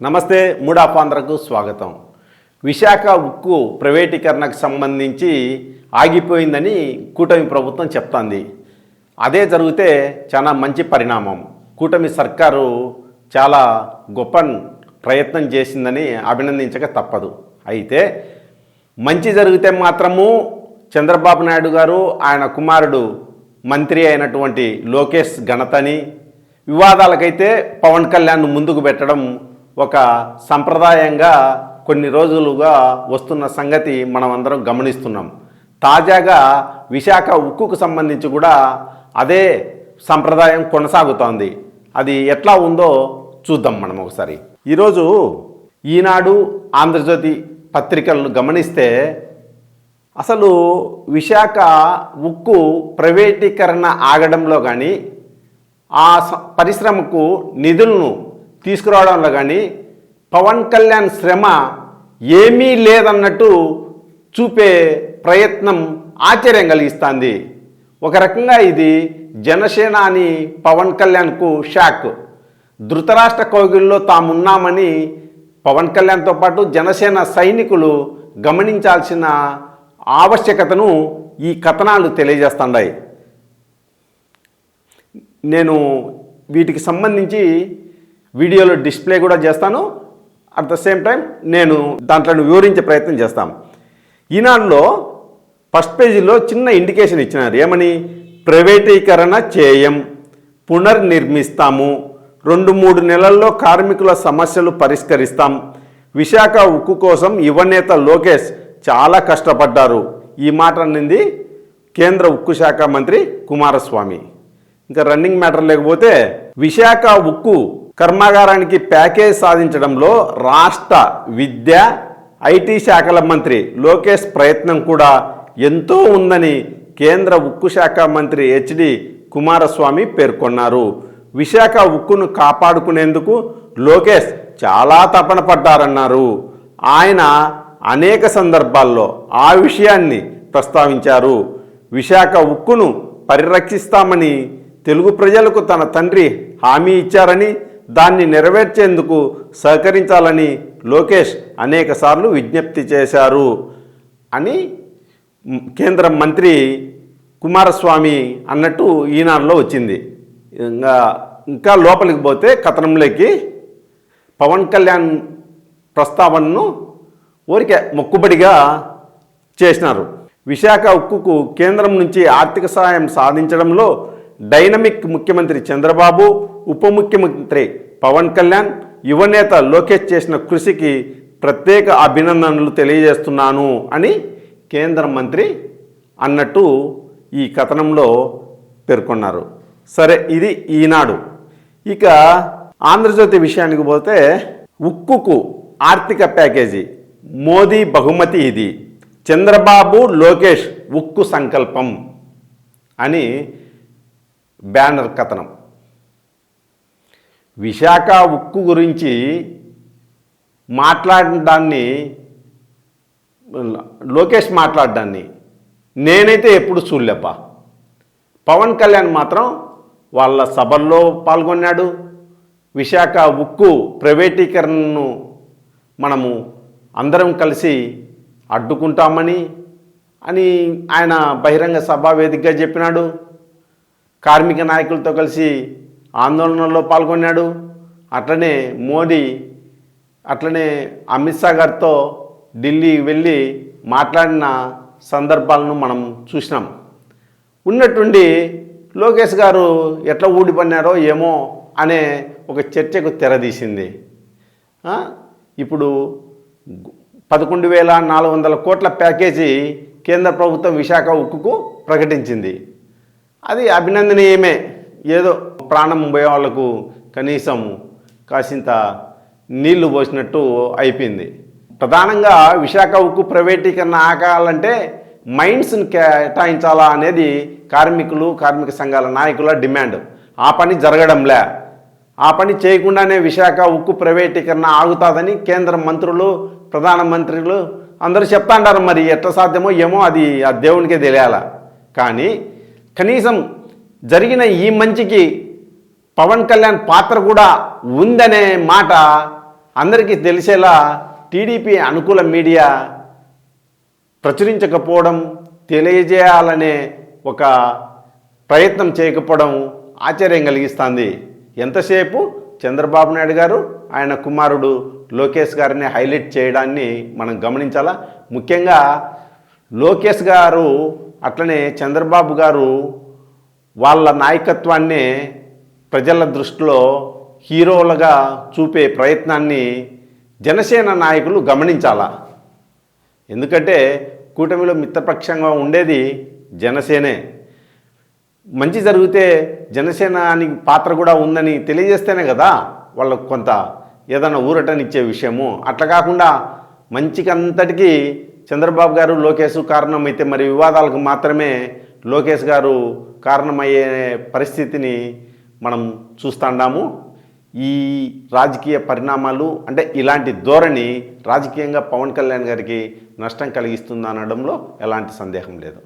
నమస్తే మూడాపాంధ్రకు స్వాగతం. విశాఖ ఉక్కు ప్రైవేటీకరణకు సంబంధించి ఆగిపోయిందని కూటమి ప్రభుత్వం చెప్తోంది. అదే జరిగితే చాలా మంచి పరిణామం. కూటమి సర్కారు చాలా గొప్ప ప్రయత్నం చేసిందని అభినందించక తప్పదు. అయితే మంచి జరిగితే మాత్రము చంద్రబాబు నాయుడు గారు ఆయన కుమారుడు మంత్రి అయినటువంటి లోకేష్ ఘనతని వివాదాలకైతే పవన్ కళ్యాణ్ ముందుకు పెట్టడం ఒక సంప్రదాయంగా కొన్ని రోజులుగా వస్తున్న సంగతి మనం అందరం గమనిస్తున్నాం. తాజాగా విశాఖ ఉక్కుకు సంబంధించి కూడా అదే సంప్రదాయం కొనసాగుతోంది. అది ఎట్లా ఉందో చూద్దాం మనం ఒకసారి. ఈరోజు ఈనాడు ఆంధ్రజ్యోతి పత్రికలను గమనిస్తే అసలు విశాఖ ఉక్కు ప్రైవేటీకరణ ఆగడంలో కానీ ఆ స- పరిశ్రమకు నిధులను తీసుకురావడంలో కానీ పవన్ కళ్యాణ్ శ్రమ ఏమీ లేదన్నట్టు చూపే ప్రయత్నం ఆశ్చర్యం కలిగిస్తుంది. ఒక రకంగా ఇది జనసేన అని పవన్ కళ్యాణ్కు షాక్. ధృతరాష్ట్ర కోగిల్లో తామున్నామని పవన్ కళ్యాణ్తో పాటు జనసేన సైనికులు గమనించాల్సిన ఆవశ్యకతను ఈ కథనాలు తెలియజేస్తున్నాయి నేను వీటికి సంబంధించి వీడియోలో డిస్ప్లే కూడా చేస్తాను. అట్ ద సేమ్ టైం నేను దాంట్లో వివరించే ప్రయత్నం చేస్తాం. ఈనాడులో ఫస్ట్ పేజీలో చిన్న ఇండికేషన్ ఇచ్చినారు. ఏమని? ప్రైవేటీకరణ చేయం పునర్నిర్మిస్తాము రెండు మూడు నెలల్లో కార్మికుల సమస్యలు పరిష్కరిస్తాం. విశాఖ ఉక్కు కోసం యువనేత లోకేష్ చాలా కష్టపడ్డారు. ఈ మాట అన్నింది కేంద్ర ఉక్కు శాఖ మంత్రి కుమారస్వామి. ఇంకా రన్నింగ్ మ్యాటర్ లేకపోతే విశాఖ ఉక్కు కర్మాగారానికి ప్యాకేజ్ సాధించడంలో రాష్ట్ర విద్య ఐటీ శాఖల మంత్రి లోకేష్ ప్రయత్నం కూడా ఎంతో ఉందని కేంద్ర ఉక్కు శాఖ మంత్రి హెచ్డి కుమారస్వామి పేర్కొన్నారు. విశాఖ ఉక్కును కాపాడుకునేందుకు లోకేష్ చాలా తపన పడ్డారన్నారు. ఆయన అనేక సందర్భాల్లో ఆ విషయాన్ని ప్రస్తావించారు. విశాఖ ఉక్కును పరిరక్షిస్తామని తెలుగు ప్రజలకు తన తండ్రి హామీ ఇచ్చారని దాన్ని నెరవేర్చేందుకు సహకరించాలని లోకేష్ అనేకసార్లు విజ్ఞప్తి చేశారు అని కేంద్ర మంత్రి కుమారస్వామి అన్నట్టు ఈనాడులో వచ్చింది. ఇంకా ఇంకా లోపలికి పోతే కథనంలోకి పవన్ కళ్యాణ్ ప్రస్తావనను ఊరికే మొక్కుబడిగా చేసినారు. విశాఖ ఉక్కుకు కేంద్రం నుంచి ఆర్థిక సహాయం సాధించడంలో డైనమిక్ ముఖ్యమంత్రి చంద్రబాబు ఉప ముఖ్యమంత్రి పవన్ కళ్యాణ్ యువనేత లోకేష్ చేసిన కృషికి ప్రత్యేక అభినందనలు తెలియజేస్తున్నాను అని కేంద్ర మంత్రి అన్నట్టు ఈ కథనంలో పేర్కొన్నారు. సరే ఇది ఈనాడు. ఇక ఆంధ్రజ్యోతి విషయానికి పోతే ఉక్కుకు ఆర్థిక ప్యాకేజీ. మోదీ బహుమతి ఇది. చంద్రబాబు లోకేష్ ఉక్కు సంకల్పం అని బ్యానర్ కథనం. విశాఖ ఉక్కు గురించి మాట్లాడడాన్ని లోకేష్ మాట్లాడడాన్ని నేనైతే ఎప్పుడు చూడలేపా. పవన్ కళ్యాణ్ మాత్రం వాళ్ళ సభల్లో పాల్గొన్నాడు. విశాఖ ఉక్కు ప్రైవేటీకరణను మనము అందరం కలిసి అడ్డుకుంటామని అని ఆయన బహిరంగ సభా వేదికగా చెప్పినాడు. కార్మిక నాయకులతో కలిసి ఆందోళనలో పాల్గొన్నాడు. అట్లనే మోడీ అట్లనే అమిత్ షా గారితో ఢిల్లీ వెళ్ళి మాట్లాడిన సందర్భాలను మనం చూసినాం. ఉన్నట్టుండి లోకేష్ గారు ఎట్లా ఊడిపడినారో ఏమో అనే ఒక చర్చకు తెరదీసింది. ఇప్పుడు పదకొండు వేల నాలుగు వందల కోట్ల ప్యాకేజీ కేంద్ర ప్రభుత్వం విశాఖ ఉక్కుకు ప్రకటించింది. అది అభినందనీయమే. ఏదో ప్రాణం పోయే వాళ్ళకు కనీసం కాసింత నీళ్ళు పోసినట్టు అయిపోయింది. ప్రధానంగా విశాఖ ఉక్కు ప్రైవేటీకరణ ఆకాలంటే మైండ్స్ని కేటాయించాలా అనేది కార్మికులు కార్మిక సంఘాల నాయకుల డిమాండ్. ఆ పని జరగడంలే. ఆ పని చేయకుండానే విశాఖ ఉక్కు ప్రైవేటీకరణ ఆగుతాదని కేంద్ర మంత్రులు ప్రధానమంత్రులు అందరూ చెప్తాండారు. మరి ఎట్లా సాధ్యమో ఏమో అది ఆ దేవునికే తెలియాల? కానీ కనీసం జరిగిన ఈ మంచికి పవన్ కళ్యాణ్ పాత్ర కూడా ఉందనే మాట అందరికీ తెలిసేలా టీడీపీ అనుకూల మీడియా ప్రచురించకపోవడం తెలియజేయాలనే ఒక ప్రయత్నం చేయకపోవడం ఆశ్చర్యం కలిగిస్తుంది. ఎంతసేపు? చంద్రబాబు నాయుడు గారు ఆయన కుమారుడు లోకేష్ గారిని హైలైట్ చేయడాన్ని మనం గమనించాలా? ముఖ్యంగా లోకేష్ గారు అట్లనే చంద్రబాబు గారు వాళ్ళ నాయకత్వాన్ని ప్రజల దృష్టిలో హీరోలుగా చూపే ప్రయత్నాన్ని జనసేన నాయకులు గమనించాలా? ఎందుకంటే కూటమిలో మిత్రపక్షంగా ఉండేది జనసేనే. మంచి జరిగితే జనసేనానికి పాత్ర కూడా ఉందని తెలియజేస్తేనే కదా వాళ్ళకు కొంత ఏదైనా ఊరటనిచ్చే విషయము. అట్లా కాకుండా మంచికంతటికీ చంద్రబాబు గారు లోకేష్ కారణమైతే మరి వివాదాలకు మాత్రమే లోకేష్ గారు కారణమయ్యే పరిస్థితిని మనం చూస్తాము ఈ రాజకీయ పరిణామాలు అంటే ఇలాంటి ధోరణి రాజకీయంగా పవన్ కళ్యాణ్ గారికి నష్టం కలిగిస్తుంది అనడంలో ఎలాంటి సందేహం లేదు.